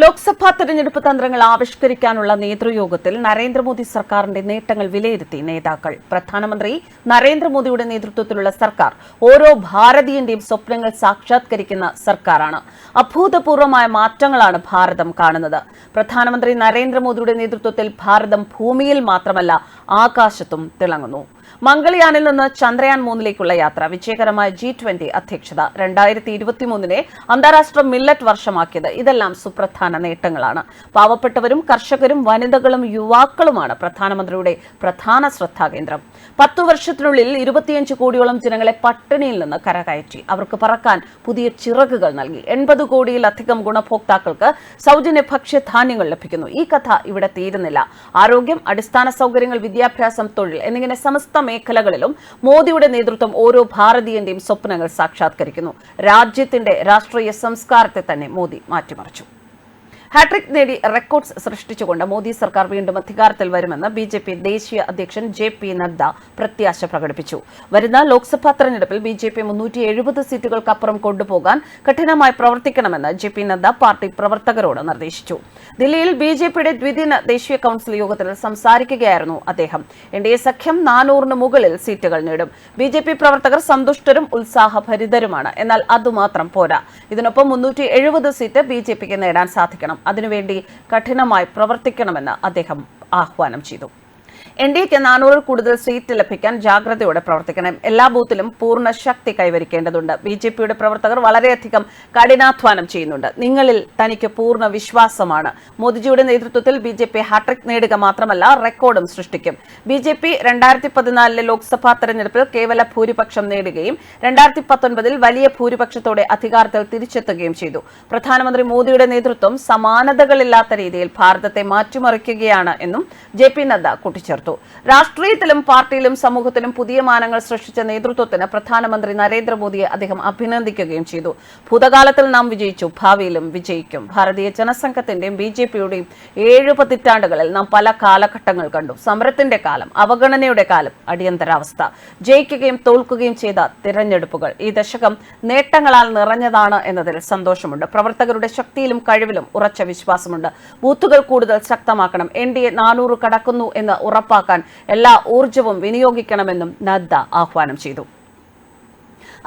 ലോക്സഭാ തെരഞ്ഞെടുപ്പ് തന്ത്രങ്ങൾ ആവിഷ്കരിക്കാനുള്ള നേതൃയോഗത്തിൽ നരേന്ദ്രമോദി സർക്കാരിന്റെ നേട്ടങ്ങൾ വിലയിരുത്തി നേതാക്കൾ. പ്രധാനമന്ത്രി നരേന്ദ്രമോദിയുടെ നേതൃത്വത്തിലുള്ള സർക്കാർ ഓരോ ഭാരതീയന്റെയും സ്വപ്നങ്ങൾ സാക്ഷാത്കരിക്കുന്ന സർക്കാരാണ്. അഭൂതപൂർവമായ മാറ്റങ്ങളാണ് ഭാരതം കാണുന്നത്. പ്രധാനമന്ത്രി നരേന്ദ്രമോദിയുടെ നേതൃത്വത്തിൽ ഭാരതം ഭൂമിയിൽ മാത്രമല്ല ആകാശത്തും തിളങ്ങുന്നു. മംഗൾയാനിൽ നിന്ന് ചന്ദ്രയാൻ മൂന്നിലേക്കുള്ള യാത്ര വിജയകരമായ ജി ട്വന്റി അധ്യക്ഷത രണ്ടായിരത്തി ഇരുപത്തിമൂന്നിനെ അന്താരാഷ്ട്ര മില്ലറ്റ് വർഷമാക്കിയത് ഇതെല്ലാം സുപ്രധാന നേട്ടങ്ങളാണ്. പാവപ്പെട്ടവരും കർഷകരും വനിതകളും യുവാക്കളുമാണ് പ്രധാനമന്ത്രിയുടെ പ്രധാന ശ്രദ്ധാകേന്ദ്രം. പത്തു വർഷത്തിനുള്ളിൽ ഇരുപത്തിയഞ്ച് കോടിയോളം ജനങ്ങളെ പട്ടിണിയിൽ നിന്ന് കരകയറ്റി. അവർക്ക് പറക്കാൻ പുതിയ ചിറകുകൾ നൽകി. എൺപത് കോടിയിലധികം ഗുണഭോക്താക്കൾക്ക് സൗജന്യ ഭക്ഷ്യധാന്യങ്ങൾ ലഭിക്കുന്നു. ഈ കഥ ഇവിടെ തീരുന്നില്ല. ആരോഗ്യം അടിസ്ഥാന സൗകര്യങ്ങൾ വിദ്യാഭ്യാസം തൊഴിൽ എന്നിങ്ങനെ സമസ്ത മേഖലകളിലും മോദിയുടെ നേതൃത്വം ഓരോ ഭാരതീയന്റെയും സ്വപ്നങ്ങൾ സാക്ഷാത്കരിക്കുന്നു. രാജ്യത്തിന്റെ രാഷ്ട്രീയ സംസ്കാരത്തെ തന്നെ മോദി മാറ്റിമറിച്ചു. ഹാട്രിക് നേടി റെക്കോർഡ്സ് സൃഷ്ടിച്ചുകൊണ്ട് മോദി സർക്കാർ വീണ്ടും അധികാരത്തിൽ വരുമെന്ന് ബി ജെ പി ദേശീയ അധ്യക്ഷൻ ജെ പി നദ്ദ പ്രത്യാശ പ്രകടിപ്പിച്ചു. വരുന്ന ലോക്സഭാ തെരഞ്ഞെടുപ്പിൽ ബി ജെ പി മുന്നൂറ്റി എഴുപത് സീറ്റുകൾക്കപ്പുറം കൊണ്ടുപോകാൻ കഠിനമായി പ്രവർത്തിക്കണമെന്ന് ജെ പി നദ്ദ പാർട്ടി പ്രവർത്തകരോട് നിർദ്ദേശിച്ചു. ദില്ലിയിൽ ബി ജെ പിയുടെ ദ്വിദിന ദേശീയ കൌൺസിൽ യോഗത്തിൽ സംസാരിക്കുകയായിരുന്നു അദ്ദേഹം. എൻ ഡി എ സഖ്യം നാനൂറിന് മുകളിൽ സീറ്റുകൾ നേടും. ബി ജെ പി പ്രവർത്തകർ സന്തുഷ്ടരും ഉത്സാഹഭരിതരുമാണ്. എന്നാൽ അതുമാത്രം പോരാ. ഇതിനൊപ്പം മുന്നൂറ്റി എഴുപത് സീറ്റ് ബി ജെ പിക്ക് നേടാൻ സാധിക്കണം. അതിനുവേണ്ടി കഠിനമായി പ്രവർത്തിക്കണമെന്ന് അദ്ദേഹം ആഹ്വാനം ചെയ്തു എൻ ഡി എക്ക് നാനൂറിൽ കൂടുതൽ സീറ്റ് ലഭിക്കാൻ ജാഗ്രതയോടെ പ്രവർത്തിക്കണം. എല്ലാ ബൂത്തിലും പൂർണ ശക്തി കൈവരിക്കേണ്ടതുണ്ട്. ബി ജെ പിയുടെ പ്രവർത്തകർ വളരെയധികം കഠിനാധ്വാനം ചെയ്യുന്നുണ്ട്. നിങ്ങളിൽ തനിക്ക് പൂർണ വിശ്വാസമാണ്. മോദിജിയുടെ നേതൃത്വത്തിൽ ബി ജെ പി ഹാട്രിക് നേടുക മാത്രമല്ല റെക്കോർഡും സൃഷ്ടിക്കും. ബി ജെ പി രണ്ടായിരത്തി പതിനാലിലെ ലോക്സഭാ തെരഞ്ഞെടുപ്പിൽ കേവല ഭൂരിപക്ഷം നേടുകയും രണ്ടായിരത്തി പത്തൊൻപതിൽ വലിയ ഭൂരിപക്ഷത്തോടെ അധികാരത്തിൽ തിരിച്ചെത്തുകയും ചെയ്തു. പ്രധാനമന്ത്രി മോദിയുടെ നേതൃത്വം സമാനതകളില്ലാത്ത രീതിയിൽ ഭാരതത്തെ മാറ്റിമറിക്കുകയാണ് എന്നും ജെ പി നദ്ദ കൂട്ടിച്ചേർത്തു. രാഷ്ട്രീയത്തിലും പാർട്ടിയിലും സമൂഹത്തിലും പുതിയ മാനങ്ങൾ സൃഷ്ടിച്ച നേതൃത്വത്തിന് പ്രധാനമന്ത്രി നരേന്ദ്രമോദിയെ അദ്ദേഹം അഭിനന്ദിക്കുകയും ചെയ്തു. ഭൂതകാലത്തിൽ നാം വിജയിച്ചു ഭാവിയിലും വിജയിക്കും. ഭാരതീയ ജനസംഘത്തിന്റെയും ബി ജെ പിയുടെയും ഏഴ് പതിറ്റാണ്ടുകളിൽ നാം പല കാലഘട്ടങ്ങൾ കണ്ടു. സമരത്തിന്റെ കാലം അവഗണനയുടെ കാലം അടിയന്തരാവസ്ഥ. ജയിക്കുകയും തോൽക്കുകയും ചെയ്ത തിരഞ്ഞെടുപ്പുകൾ ഈ ദശകം നേട്ടങ്ങളാൽ നിറഞ്ഞതാണ് എന്നതിൽ സന്തോഷമുണ്ട്. പ്രവർത്തകരുടെ ശക്തിയിലും കഴിവിലും ഉറച്ച വിശ്വാസമുണ്ട്. ബൂത്തുകൾ കൂടുതൽ ശക്തമാക്കണം. എൻ ഡി എ നാനൂറ് കടക്കുന്നു എന്ന് ഉറപ്പാക്കാൻ എല്ലാ ഊർജവും വിനിയോഗിക്കണമെന്നും നദ്ദ ആഹ്വാനം ചെയ്തു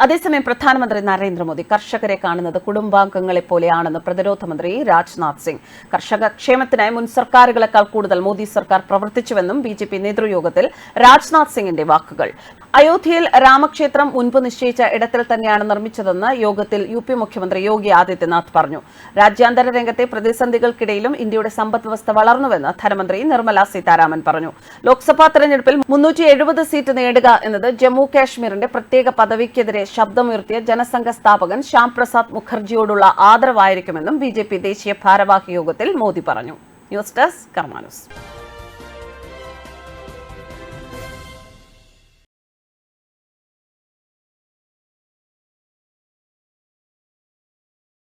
അതേസമയം പ്രധാനമന്ത്രി നരേന്ദ്രമോദി കർഷകരെ കാണുന്നത് കുടുംബാംഗങ്ങളെ പോലെയാണെന്ന് പ്രതിരോധ മന്ത്രി രാജ്നാഥ് സിംഗ്. കർഷക ക്ഷേമത്തിനായി മുൻ സർക്കാരുകളെക്കാൾ കൂടുതൽ മോദി സർക്കാർ പ്രവർത്തിച്ചുവെന്നും ബി ജെ പി നേതൃയോഗത്തിൽ രാജ്നാഥ് സിംഗിന്റെ വാക്കുകൾ. അയോധ്യയിൽ രാമക്ഷേത്രം മുൻപ് നിശ്ചയിച്ച ഇടത്തിൽ തന്നെയാണ് നിർമ്മിച്ചതെന്ന് യോഗത്തിൽ യു പി മുഖ്യമന്ത്രി യോഗി ആദിത്യനാഥ് പറഞ്ഞു. രാജ്യാന്തര രംഗത്തെ പ്രതിസന്ധികൾക്കിടയിലും ഇന്ത്യയുടെ സമ്പദ് വ്യവസ്ഥ വളർന്നുവെന്ന് ധനമന്ത്രി നിർമ്മല സീതാരാമൻ പറഞ്ഞു. ലോക്സഭാ തെരഞ്ഞെടുപ്പിൽ മുന്നൂറ്റി സീറ്റ് നേടുക എന്നത് ജമ്മു കാശ്മീരിന്റെ പ്രത്യേക പദവിക്കെതിരെ ശബ്ദമുയർത്തിയ ജനസംഘ സ്ഥാപകൻ ശ്യാം പ്രസാദ് മുഖർജിയോടുള്ള ആദരവായിരിക്കുമെന്നും ബി ദേശീയ ഭാരവാഹി യോഗത്തിൽ മോദി പറഞ്ഞു. News desk Karma News.